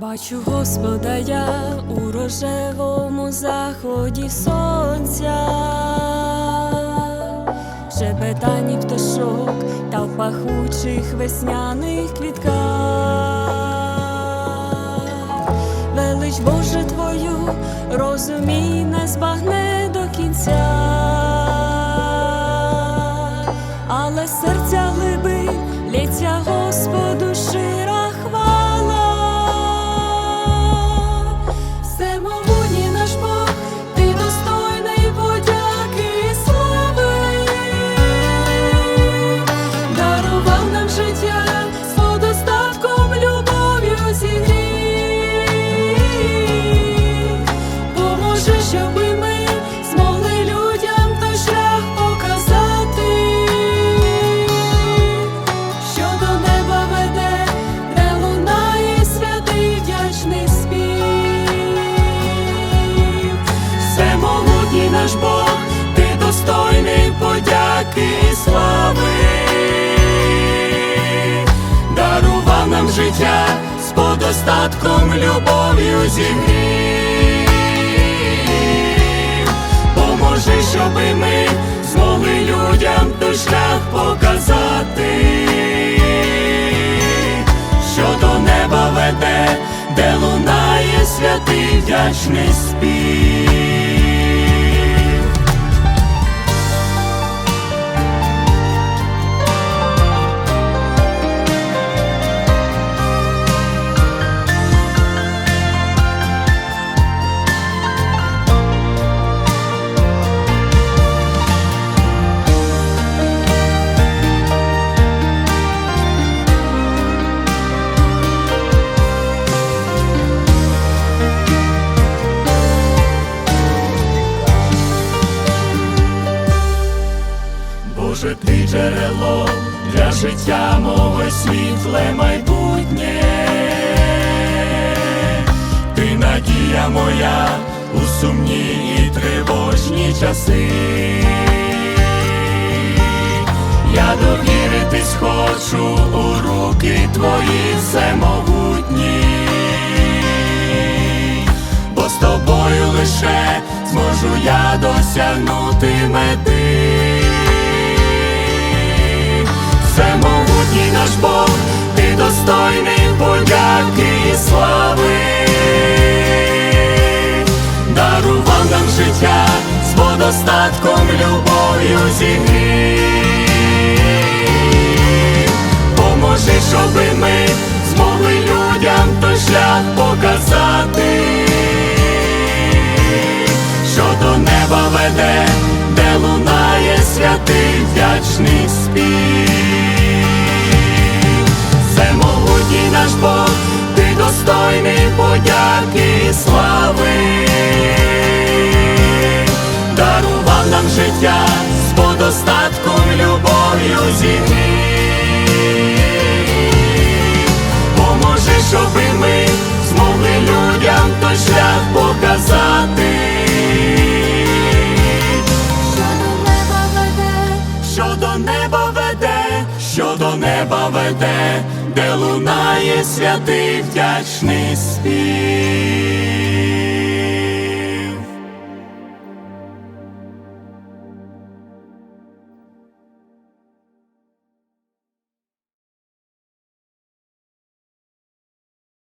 Бачу Господа я у рожевому заході сонця, шепетані пташок та в пахучих весняних квітках. Велич Боже Твою, розумій, не збагне до кінця, але серця життя з подостатком любов'ю зігрів. Поможи, щоби ми змогли людям той шлях показати, що до неба веде, де лунає святий вдячний спів. Боже, ти джерело для життя мого світле майбутнє, ти надія моя у сумні і тривожні часи. Я довіритись хочу у руки твої всемогутні, бо з тобою лише зможу я досягнути мети. Наш Бог, ти достойний подяки і слави, дарував нам життя з водостатком любов'ю зігрів. Поможи, щоби ми змогли людям той шлях показати, що до неба веде, де лунає святий вдячний спів. Наш Бог, ти достойний подяки і слави, дарував нам життя з подостатком любов'ю зігрів. Поможи, щоби ми змогли людям той шлях показати. Що до неба веде, що до неба веде, де лунає святий вдячний спів.